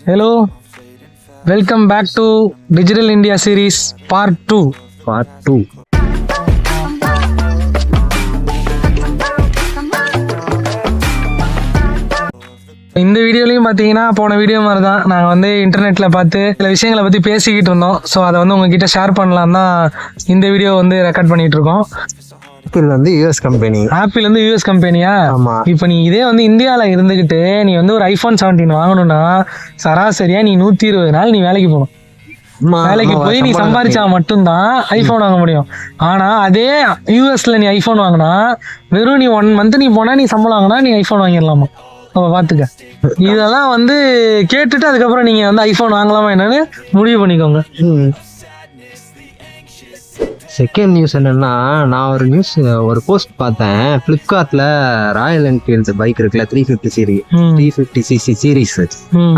Hello welcome back to digital India series part two part two இந்த வீடியோலையும் பார்த்தீங்கன்னா போன வீடியோ மாதிரி தான் நாங்கள் வந்து இன்டர்நெட்டில் பார்த்து சில விஷயங்களை பற்றி பேசிக்கிட்டு இருந்தோம். ஸோ அதை வந்து உங்ககிட்ட ஷேர் பண்ணலாம் தான் இந்த வீடியோ வந்து ரெக்கார்ட் பண்ணிட்டு இருக்கோம். ஆப்பிள் வந்து யூஎஸ் கம்பெனி ஆப்பிள் வந்து யூஎஸ் கம்பெனியா ஆமா. இப்போ நீ இதே வந்து இந்தியாவில் இருந்துக்கிட்டு நீ வந்து ஒரு ஐஃபோன் செவன்டீன் வாங்கணும்னா சராசரியா நீ நூற்றி இருபது நாள் நீ வேலைக்கு போகணும். வேலைக்கு போய் நீ சம்பாதிச்சா மட்டும்தான் ஐபோன் வாங்க முடியும். ஆனா அதே யூஎஸ்ல நீ ஐபோன் வாங்கினா வெறும் நீ ஒன் மந்த் நீ போனா நீ சம்பளம் வாங்கினா நீ ஐபோன் வாங்கிடலாமா? அப்ப பாத்துக்க. இதெல்லாம் வந்து கேட்டுட்டு அதுக்கப்புறம் நீங்க வந்து ஐபோன் வாங்கலாமா என்னன்னு முடிவு பண்ணிக்கோங்க. செகண்ட் நியூஸ் என்னன்னா நான் ஒரு நியூஸ் ஒரு போஸ்ட் பார்த்தேன். ஃப்ளிப்கார்ட்ல ராயல் என்ஃபீல்டு பைக் இருக்குல்ல த்ரீ ஃபிஃப்டி சீரி ம், த்ரீ ஃபிஃப்டி சிசி சீரிஸ்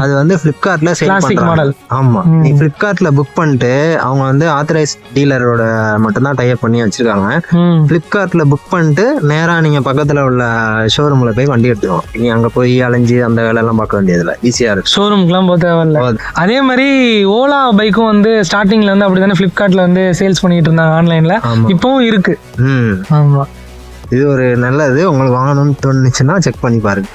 அது வந்து ஃப்ளிப்கார்ட்ல சேல் Classic பண்றாங்க. model. ஆமா. ம். நீ ஃப்ளிப்கார்ட்ல புக் பண்ணிட்டு அவங்க வந்து ஆத்தரைஸ் டீலரோட மட்டும்தான் டைப் பண்ணி வச்சிருக்காங்க. ஃப்ளிப்கார்ட்ல புக் பண்ணிட்டு நேரா நீங்க பக்கத்துல உள்ள ஷோரூம்ல போய் வண்டி எடுத்துக்கணும். நீ அங்க போய் அலைஞ்சு அந்த வேலை எல்லாம் பார்க்க வேண்டியதில்ல. ஈஸியா இருக்கு. ஷோரூம்க்குலாம் போக தேவையில்ல. அதே மாதிரி ஓலா பைக்கும் வந்து ஸ்டார்டிங்ல வந்து அப்படிதானே ஃபிளிப்கார்ட்ல வந்து சேல்ஸ் பண்ணிட்டு இருந்தாங்க. ஆன்லைன்ல ஆமா. இப்பவும் இருக்கு. ம். ஆமா. இது ஒரு நல்லது. உங்களுக்கு வாங்கணும்னு தோணுச்சுன்னா செக் பண்ணி பாருங்க.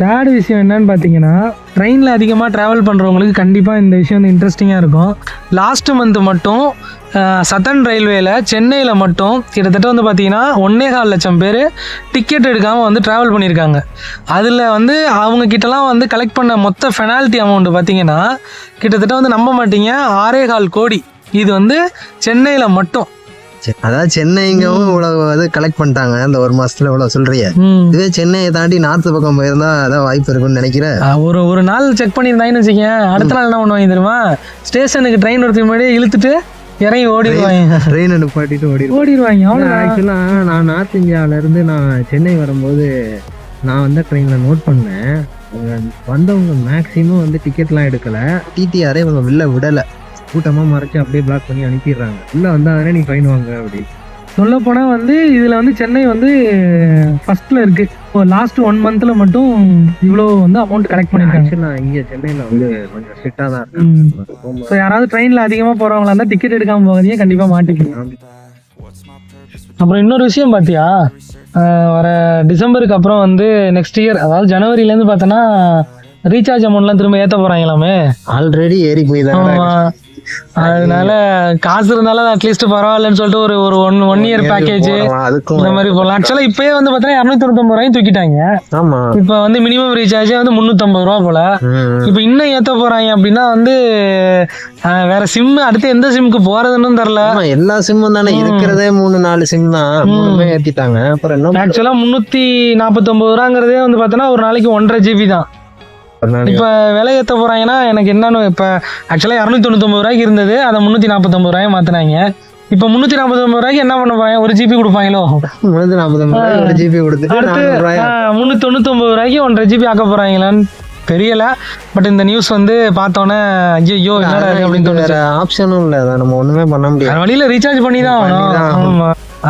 தேர்ட் விஷயம் என்னன்னு பார்த்தீங்கன்னா ட்ரெயினில் அதிகமாக ட்ராவல் பண்ணுறவங்களுக்கு கண்டிப்பாக இந்த விஷயம் வந்து இன்ட்ரெஸ்டிங்காக இருக்கும். லாஸ்ட் மந்த் மட்டும் சதன் ரயில்வேல சென்னையில் மட்டும் கிட்டத்தட்ட வந்து பார்த்தீங்கன்னா ஒன்னே கால் லட்சம் பேர் டிக்கெட் எடுக்காமல் வந்து ட்ராவல் பண்ணியிருக்காங்க அதில் வந்து அவங்க கிட்டலாம் வந்து கலெக்ட் பண்ண மொத்த ஃபெனால்ட்டி அமௌண்ட் பார்த்தீங்கன்னா கிட்டத்தட்ட வந்து நம்ப மாட்டீங்க ஆறே கால் கோடி. இது வந்து சென்னையில் மட்டும். அதாவது சென்னைங்கவும் இவ்வளவு இது கலெக்ட் பண்ணிட்டாங்க. இந்த ஒரு மாசத்துல இவ்வளவு சொல்றிய. ம். இதுவே சென்னையை தாண்டி நார்த் பக்கம் போயிருந்தா அதான் வாய்ப்பு இருக்கும்னு நினைக்கிறேன் ஒரு ஒரு நாள் செக் பண்ணியிருந்தாங்கன்னு வச்சுக்கேன் அடுத்த நாள் என்ன பண்ணுவாங்க தெரியுமா? ஸ்டேஷனுக்கு ட்ரெயின் ஒருத்தர் முன்னாடியே இழுத்துட்டு இறங்கி ஓடிடுவாங்க. ட்ரெயின் நிப்பாட்டிட்டு ஓடி ஓடிடுவாங்க. அவ்வளோ ஆக்சுவலாக நான் நார்த் இந்தியாவிலேருந்து நான் சென்னை வரும்போது நான் வந்து ட்ரெயினில் நோட் பண்ணேன். வந்தவங்க மேக்ஸிமம் வந்து டிக்கெட்லாம் எடுக்கலை. டிடிஆரே இவங்க வெளில விடலை. கூட்டமாக மறைச்சு அப்படியே பிளாக் பண்ணி அனுப்பிடுறாங்க. உள்ளே வந்தாதானே நீ ஃபைன் வாங்க அப்படி. சொல்ல போனா வந்து இதுல வந்து சென்னை வந்து ஃபர்ஸ்ட்ல இருக்கு. லாஸ்ட் ஒன் மந்த்ல மட்டும் இவ்வளோ வந்து அமௌண்ட் கலெக்ட் பண்ணிருக்காங்க. ஆக்சுவலாக இங்கே சென்னையில் வந்து கொஞ்சம் ஸ்ட்ரிக்டாக தான் ம். இருக்காங்க ஸோ யாராவது ட்ரெயினில் அதிகமாக போகிறவங்களா இருந்தால் டிக்கெட் எடுக்காமல் போகிறதே கண்டிப்பாக மாட்டிக்கணும். அப்புறம் இன்னொரு விஷயம் பார்த்தியா வர டிசம்பருக்கு அப்புறம் வந்து நெக்ஸ்ட் இயர் அதாவது ஜனவரிலேருந்து பார்த்தோன்னா ரீசார்ஜ் அமௌண்ட்லாம் திரும்ப ஏற்ற போகிறாங்களாமே ஆல்ரெடி ஏறி போய் தான் அதனால காசு இருந்தாலும் அட்லீஸ்ட் பரவாயில்லன்னு சொல்லிட்டு ஒரு ஒரு ஒன் ஒன் இயர் பேக்கேஜ் இந்த மாதிரி போகலாம் ஆக்சுவலாக இப்போயே வந்து பார்த்தீங்கன்னா இரநூத்தி தொண்ணூத்தொம்பது ரூபாயும் தூக்கிட்டாங்க. இப்போ வந்து மினிமம் ரீசார்ஜே வந்து முந்நூற்றம்பது ரூபா போல. இப்போ இன்னும் ஏற்ற போகிறாங்க அப்படின்னா வந்து வேற சிம் அடுத்து எந்த சிம்க்கு போகிறதுன்னு தெரில ஆமா எல்லா சிம்மும் தானே. இருக்கிறதே மூணு நாலு சிம் தான். மூணுமே ஏத்திட்டாங்க. அப்புறம் என்ன? ஆக்சுவலாக முந்நூற்றி நாற்பத்தொம்பது ரூபாங்கிறதே வந்து பார்த்தோன்னா ஒரு நாளைக்கு ஒன்றரை ஜிபி தான்? இப்போ விலை ஏற்ற போகிறாங்கன்னா எனக்கு என்னன்னு இப்போ ஆக்சுவலாக இரநூத்தி தொண்ணூத்தொம்பது ரூபாய்க்கு இருந்தது அதை முந்நூற்றி நாற்பத்தொம்பது ரூபாய் மாற்றினாங்க இப்போ முந்நூற்றி நாற்பத்தொம்பது ரூபாய்க்கு என்ன பண்ண போறாங்க? ஒரு ஜிபி கொடுப்பாங்களோ? முன்னூத்தி நாற்பது ரூபாய் ஒரு ஜிபி கொடுத்துட்டு முந்நூற்றி தொண்ணூத்தொம்பது ரூபாய்க்கு ஒன்றரை ஜிபி ஆக்க போகிறாங்களான்னு தெரியல. பட் இந்த நியூஸ் வந்து பார்த்தோன்னே ஐயோ என்னடா இது அப்படின்னு தோணுச்சு. வேற ஆப்ஷனும் இல்ல அதை நம்ம ஒண்ணுமே பண்ண முடியாது. வழியில ரீசார்ஜ் பண்ணி தான் ஆகணும்.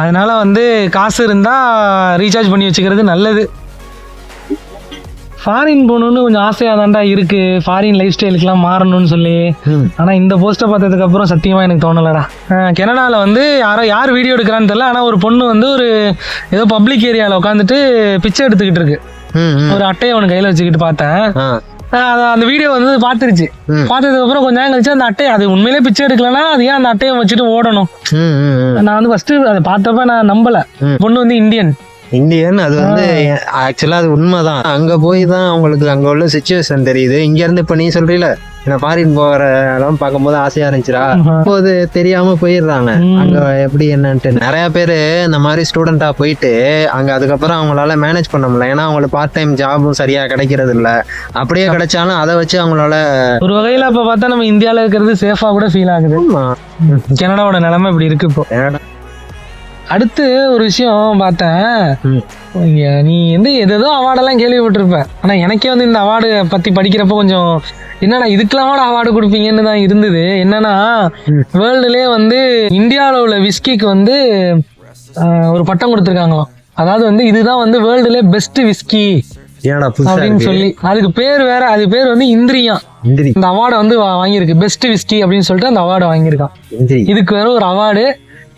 அதனால வந்து காசு இருந்தா ரீசார்ஜ் பண்ணி வச்சுக்கிறது நல்லது. ஃபாரின் போகணுன்னு கொஞ்சம் ஆசையாக தான்டா இருக்கு. ஃபாரின் லைஃப் ஸ்டைலுக்குலாம் மாறணும்னு சொல்லி. ஆனால் இந்த போஸ்ட்டை பார்த்ததுக்கு அப்புறம் சத்தியமாக எனக்கு தோணலடா. கனடாவில் வந்து யாரோ யார் வீடியோ எடுக்கிறான்னு தெரியல. ஆனால் ஒரு பொண்ணு வந்து ஒரு ஏதோ பப்ளிக் ஏரியாவில் உட்காந்துட்டு பிச்சை எடுத்துக்கிட்டு இருக்கு. ஒரு அட்டையை அவனுக்கு கையில் வச்சுக்கிட்டு பார்த்தேன். அந்த வீடியோ வந்து பார்த்துருச்சு. பார்த்ததுக்கு அப்புறம் கொஞ்ச நேரம் கழிச்சு அந்த அட்டையை அது உண்மையிலே பிச்சை எடுக்கலன்னா அது ஏன் அந்த அட்டையை வச்சுட்டு ஓடணும். நான் வந்து ஃபர்ஸ்ட் அதை பார்த்தப்ப நான் நம்பல. பொண்ணு வந்து இந்தியன் இந்தியன் அது வந்து ஆக்சுவலா அது உண்மைதான். அங்க போய் தான் அவங்களுக்கு அங்க உள்ள சுச்சுவேஷன் தெரியுது. இங்க இருந்து இப்ப நீ சொல்றீல நான் ஃபாரின் போகிற எல்லாம் பார்க்கும்போது ஆசையா இருந்துச்சுடா. அப்போது தெரியாம போயிடுறாங்க. அங்க எப்படி என்னன்ட்டு. நிறைய பேர் இந்த மாதிரி ஸ்டூடெண்டா போயிட்டு அங்க அதுக்கப்புறம் அவங்களால மேனேஜ் பண்ண முடியல. ஏன்னா அவங்களுக்கு பார்ட் டைம் ஜாபும் சரியா கிடைக்கிறது இல்ல. அப்படியே கிடைச்சாலும் அதை வச்சு அவங்களால ஒரு வகையில அப்ப பார்த்தா நம்ம இந்தியால இருக்கிறது சேஃபா கூட ஃபீல் ஆகுது. கனடாவோட நிலைமை இப்படி இருக்கு இப்போ. அடுத்து ஒரு விஷயம் பார்த்தேன். நீ வந்து எதேதோ அவார்டெல்லாம் கேள்விப்பட்டிருப்ப. ஆனா எனக்கே வந்து இந்த அவார்டு பத்தி படிக்கிறப்ப கொஞ்சம் என்னடா இதுக்கெல்லாம் அவார்டு கொடுப்பீங்கன்னு தான் இருந்தது. என்னன்னா ம். வேர்ல்டுலேயே வந்து இந்தியாவில் உள்ள விஸ்கிக்கு வந்து ஒரு பட்டம் கொடுத்துருக்காங்களாம். அதாவது வந்து இதுதான் வந்து வேர்ல்டுலே பெஸ்ட் விஸ்கி அப்படின்னு சொல்லி அதுக்கு பேர் வேற அது பேர் வந்து இந்திரியம் இந்திரி. இந்த அவார்டை வந்து வாங்கியிருக்கு. பெஸ்ட் விஸ்கி அப்படின்னு சொல்லிட்டு அந்த அவார்டை வாங்கியிருக்கான். இதுக்கு வேற ஒரு அவார்டு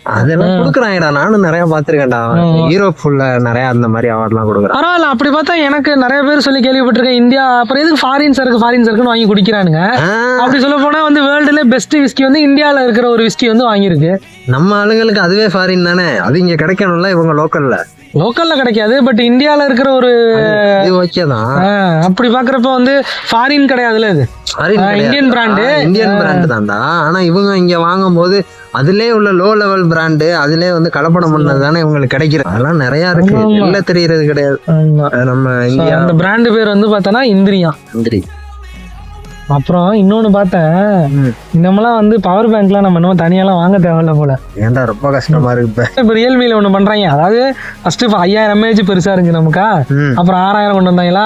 அதெல்லாம் கொடுக்குறாங்கடா. நானும் நிறைய பாத்திருக்கேன்டா யூரோப் ஃபுல்ல நிறைய அந்த மாதிரி அவார்ட்லாம் கொடுக்குறான். பரவாயில்ல அப்படி பார்த்தா எனக்கு நிறைய பேர் சொல்லி கேள்விப்பட்டிருக்கேன். இந்தியா அப்புறம் எதுக்கு ஃபாரின் சரக்கு ஃபாரின் சரக்குன்னு வாங்கி குடிக்கிறானுங்க? அப்படி சொல்ல போனா வந்து வேர்ல்டுல பெஸ்ட் விஸ்கி வந்து இந்தியால இருக்கிற ஒரு விஸ்கி வந்து வாங்கியிருக்கு. நம்ம ஆளுங்களுக்கு அதுவே ஃபாரின் தானே. அது இங்க கிடைக்கணும்ல இவங்க லோக்கல்ல லோக்கல்ல கிடைக்காது பட் இந்தியால இருக்கிற ஒரு இது ஓகே தான் அப்படி பாக்குறப்ப வந்து ஃபாரின் கிடையாதுல இது. Indian brand. இந்தியன் பிராண்ட் தான்டா. ஆனா இவங்க இங்க வாங்கும் போது அதுலயே உள்ள லோ லெவல் பிராண்டு அதுலயே வந்து கலப்படம் பண்ணது தானே இவங்களுக்கு கிடைக்கிறது அதெல்லாம் நிறைய இருக்கு. வெளில தெரியறது கிடையாது. நம்ம இந்தியா அந்த பிராண்டு பேர் வந்து பார்த்தோன்னா இந்திரியம் இந்திரி. அப்புறம் இன்னொன்னு பார்த்தேன். ம். நம்மலாம் வந்து பவர் பேங்க்லாம் நம்ம இன்னும் தனியாலாம் வாங்க தேவையில்ல போல. ஏன்டா ரொம்ப கஷ்டமா இருக்கு இப்ப? ரியல்மியில் ஒன்று பண்ணுறாங்க அதாவது ஃபர்ஸ்ட் இப்போ ஐயாயிரம் எம்ஏஹெச் பெருசாக இருந்துச்சு நமக்கா. அப்புறம் ஆறாயிரம் கொண்டு வந்தாங்களா.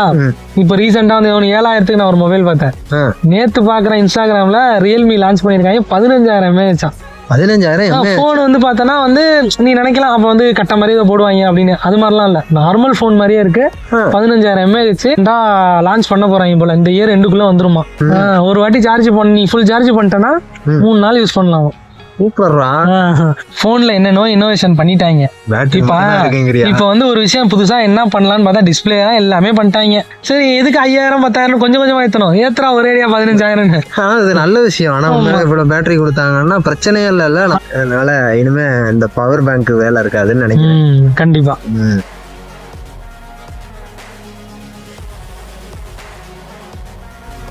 இப்போ ரீசெண்டாக வந்து ஒன்று ஏழாயிரத்துக்கு நான் ஒரு மொபைல் பார்த்தேன். நேற்று பார்க்குறேன் இன்ஸ்டாகிராமில் ரியல்மி லான்ச் பண்ணியிருக்காங்க. பதினஞ்சாயிரம் எம்ஏஹெச்சா பதினஞ்சாயிரம் ஃபோன் வந்து பார்த்தோன்னா வந்து நீ நினைக்கலாம் அப்போ வந்து கட்ட மாதிரி இதை போடுவாங்க அப்படின்னு. அது மாதிரிலாம் இல்லை. நார்மல் ஃபோன் மாதிரியே இருக்கு. பதினஞ்சாயிரம் எம்ஏஹெச் லான்ச் பண்ண போறாங்க போல. இந்த இயர் ரெண்டுக்குள்ள வந்துருமா. ஒரு வாட்டி சார்ஜ் பண்ணி நீ ஃபுல் சார்ஜ் பண்ணிட்டேன்னா மூணு நாள் யூஸ் பண்ணலாம். சூப்பர்ரா ஃபோன்ல என்னென்னோ இன்னோவேஷன் பண்ணிட்டாங்க. இப்ப இப்போ வந்து ஒரு விஷயம் புதுசா என்ன பண்ணலாம்னு பார்த்தா டிஸ்பிளே தான் எல்லாமே பண்ணிட்டாங்க. சரி எதுக்கு ஐயாயிரம் பத்தாயிரம் கொஞ்சம் கொஞ்சமா ஏத்தணும். ஏத்துறா ஒரே ஏரியா பதினஞ்சாயிரம் இது நல்ல விஷயம். ஆனா இவ்வளவு பேட்டரி கொடுத்தாங்கன்னா பிரச்சனையே இல்லைல்ல. அதனால இனிமே இந்த பவர் பேங்க் வேலை இருக்காதுன்னு நினைக்கிறேன். கண்டிப்பா.